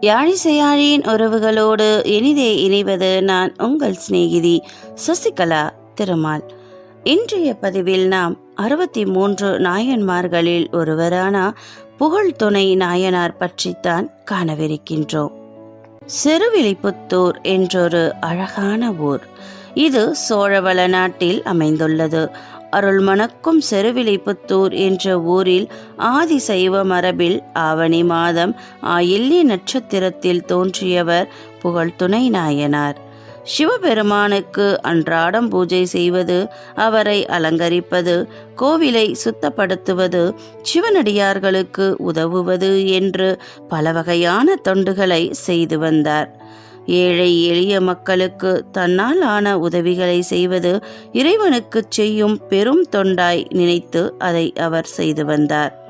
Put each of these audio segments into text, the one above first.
யாழிசையாழியின் உறவுகளோடு இனிதே இணைவது நான் உங்கள் சிநேகிதி சசிகலா திருமால். இன்றைய பதிவில் நாம் அறுபத்தி மூன்று நாயன்மார்களில் ஒருவரான புகழ் துணை நாயனார் பற்றித்தான் காணவிருக்கின்றோம். சிறுவிழிப்புத்தூர் என்றொரு அழகான ஊர். இது சோழவள நாட்டில் அமைந்துள்ளது. அருள்மணக்கும் செருவிலைப்புத்தூர் என்ற ஊரில் ஆதி சைவ மரபில் ஆவணி மாதம் ஆயில்ய நட்சத்திரத்தில் தோன்றியவர் புகழ்துணை நாயனார். சிவபெருமானுக்கு அன்றாடம் பூஜை செய்வது அவரை அலங்கரிப்பது கோவிலை சுத்தப்படுத்துவது சிவனடியார்களுக்கு உதவுவது என்று பல வகையான தொண்டுகளை செய்து வந்தார். ஏழை எளிய மக்களுக்கு தன்னால் ஆன உதவிகளை செய்வது இறைவனுக்கு செய்யும் பெரும் தொண்டாய் நினைத்து அதை அவர் செய்து வந்தார்.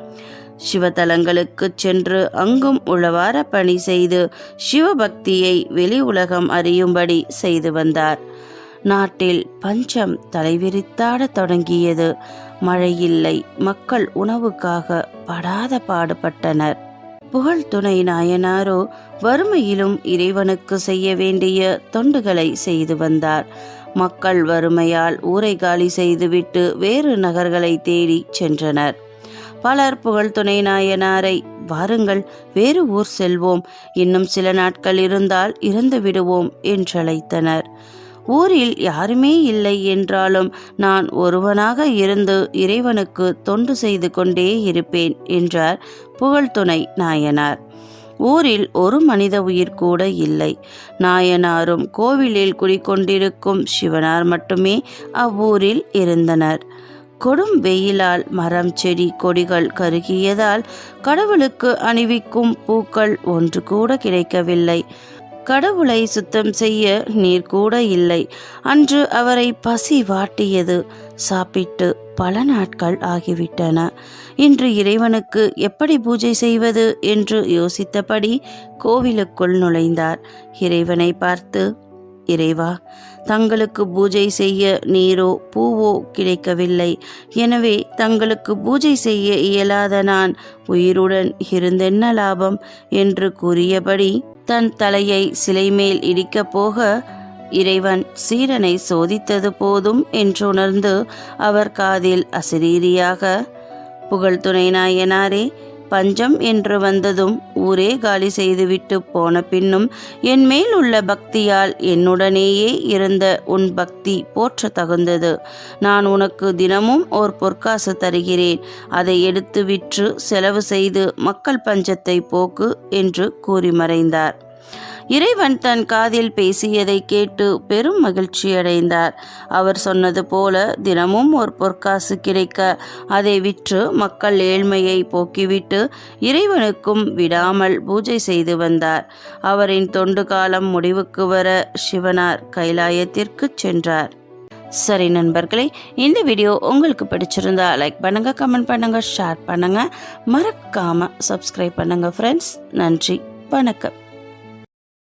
சிவதலங்களுக்கு சென்று அங்கும் உழவார பணி செய்து சிவபக்தியை வெளி உலகம் அறியும்படி செய்து வந்தார். நாட்டில் பஞ்சம் தலைவிரித்தாடத் தொடங்கியது. மழையில்லை மக்கள் உணவுக்காக படாத பாடுபட்டனர். புகழ் துணை நாயனாரோ வறுமையிலும் இறைவனுக்கு செய்ய வேண்டிய தொண்டுகளை செய்து வந்தார். மக்கள் வறுமையால் ஊரை காலி செய்துவிட்டு வேறு நகர்களை தேடி சென்றனர். பலர் புகழ் துணை நாயனாரை வாருங்கள் வேறு ஊர் செல்வோம். இன்னும் சில நாட்கள் இருந்தால் இறந்து விடுவோம் என்றழைத்தனர். ஊரில் யாருமே இல்லை என்றாலும் நான் ஒருவனாக இருந்து இறைவனுக்கு தொண்டு செய்து கொண்டே இருப்பேன் என்றார் புகழ்துணை நாயனார். ஊரில் ஒரு மனித உயிர் கூட இல்லை. நாயனாரும் கோவிலில் குடிக்கொண்டிருக்கும் சிவனார் மட்டுமே அவ்வூரில் இருந்தனர். கொடும் வெயிலால் மரம் செடி கொடிகள் கருகியதால் கடவுளுக்கு அணிவிக்கும் பூக்கள் ஒன்று கூட கிடைக்கவில்லை. கடவுளை சுத்தம் செய்ய நீர் கூட இல்லை. அன்று அவரை பசி வாட்டியது. சாப்பிட்டு பல நாட்கள் ஆகிவிட்டன. இன்று இறைவனுக்கு எப்படி பூஜை செய்வது என்று யோசித்தபடி கோவிலுக்குள் நுழைந்தார். இறைவனை பார்த்து இறைவா தங்களுக்கு பூஜை செய்ய நீரோ பூவோ கிடைக்கவில்லை. எனவே தங்களுக்கு பூஜை செய்ய இயலாத நான் உயிருடன் இருந்தென்ன லாபம்? என்று கூறியபடி தன் தலையை சிலை மேல் இடிக்கப் போக இறைவன் சீரனை சோதித்தது போதும் என்றுணர்ந்து அவர் காதில் அசிரீரியாக புகழ்துணை நாயனாரே பஞ்சம் என்று வந்ததும் ஊரே காலி செய்துவிட்டு போன பின்னும் என் மேல் உள்ள பக்தியால் என்னுடனேயே இருந்த உன் பக்தி போற்ற தகுந்தது. நான் உனக்கு தினமும் ஓர் பொற்காசு தருகிறேன். அதை எடுத்து விற்று செலவு செய்து மக்கள் பஞ்சத்தை போக்கு என்று கூறி மறைந்தார். இறைவன் தன் காதில் பேசியதை கேட்டு பெரும் மகிழ்ச்சி அடைந்தார். அவர் சொன்னது போல தினமும் ஒரு பொற்காசு கிடைக்க அதை விற்று மக்கள் ஏழ்மையை போக்கிவிட்டு இறைவனுக்கும் விடாமல் பூஜை செய்து வந்தார். அவரின் தொண்டு காலம் முடிவுக்கு வர சிவனார் கைலாயத்திற்கு சென்றார். சரி நண்பர்களே இந்த வீடியோ உங்களுக்கு பிடிச்சிருந்தா லைக் பண்ணுங்கள் கமெண்ட் பண்ணுங்கள் ஷேர் பண்ணுங்கள் மறக்காமல் சப்ஸ்கிரைப் பண்ணுங்கள் ஃப்ரெண்ட்ஸ் நன்றி வணக்கம்.